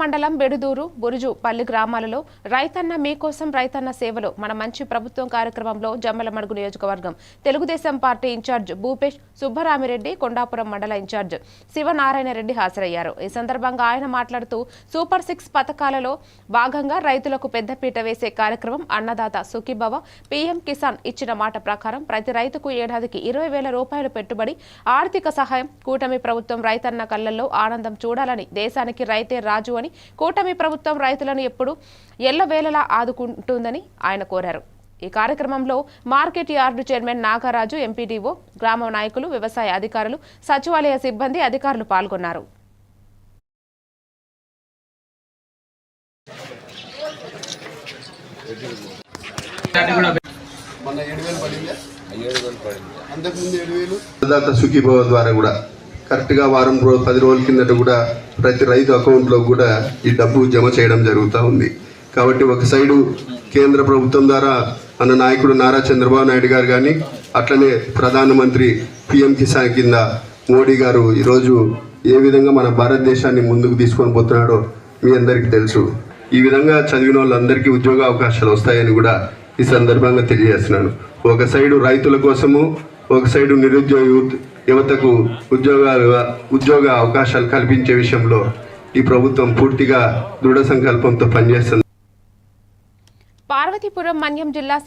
మండలం బెడుదూరు బురుజు పల్లి గ్రామాలలో రైతన్న మీకోసం రైతన్న సేవలు మన మంచి ప్రభుత్వం కార్యక్రమంలో జమ్మలమడుగు నియోజకవర్గం తెలుగుదేశం పార్టీ ఇన్ఛార్జ్ భూపేష్ సుబ్బరామిరెడ్డి కొండాపురం మండల ఇన్ఛార్జ్ శివనారాయణ రెడ్డి హాజరయ్యారు. ఈ సందర్భంగా ఆయన మాట్లాడుతూ సూపర్ సిక్స్ పథకాలలో భాగంగా రైతులకు పెద్దపీట వేసే కార్యక్రమం అన్నదాత సుఖీభవ పీఎం కిసాన్ ఇచ్చిన మాట ప్రకారం ప్రతి రైతుకు ఏడాదికి ఇరవై వేల రూపాయలు పెట్టుబడి ఆర్థిక సహాయం కూటమి ప్రభుత్వం రైతన్న కళ్ళలో ఆనందం చూడాలని దేశానికి రైతే రాజు అని కూటమి ప్రభుత్వం రైతులను ఎప్పుడు ఎల్లవేళలా ఆదుకుంటుందని ఆయన కోరారు. ఈ కార్యక్రమంలో market yard chairman Nagaraju MPDO గ్రామ నాయకులు వ్యవసాయ అధికారులు సచివాలయ సిబ్బంది అధికారులు పాల్గొన్నారు. ద్వారా కూడా కరెక్ట్గా వారం రోజు పది రోజుల కిందట కూడా ప్రతి రైతు అకౌంట్లో కూడా ఈ డబ్బు జమ చేయడం జరుగుతూ ఉంది. కాబట్టి ఒక సైడు కేంద్ర ప్రభుత్వం ద్వారా మన నాయకుడు నారా చంద్రబాబు నాయుడు గారు కానీ అట్లనే ప్రధానమంత్రి పిఎం కిసాన్ కింద మోడీ గారు ఈరోజు ఏ విధంగా మన భారతదేశాన్ని ముందుకు తీసుకొని పోతున్నాడో మీ అందరికీ తెలుసు. ఈ విధంగా చదివిన వాళ్ళందరికీ ఉద్యోగ అవకాశాలు వస్తాయని కూడా ఈ సందర్భంగా తెలియజేస్తున్నాను. ఒక సైడు రైతుల కోసము ఒక సైడు నిరుద్యోగ యువతకు ఉద్యోగాలు ఉద్యోగ అవకాశాలు కల్పించే విషయంలో ఈ ప్రభుత్వం పూర్తిగా దృఢ సంకల్పంతో పనిచేస్తుంది. పార్వతీపురం మన్యం జిల్లా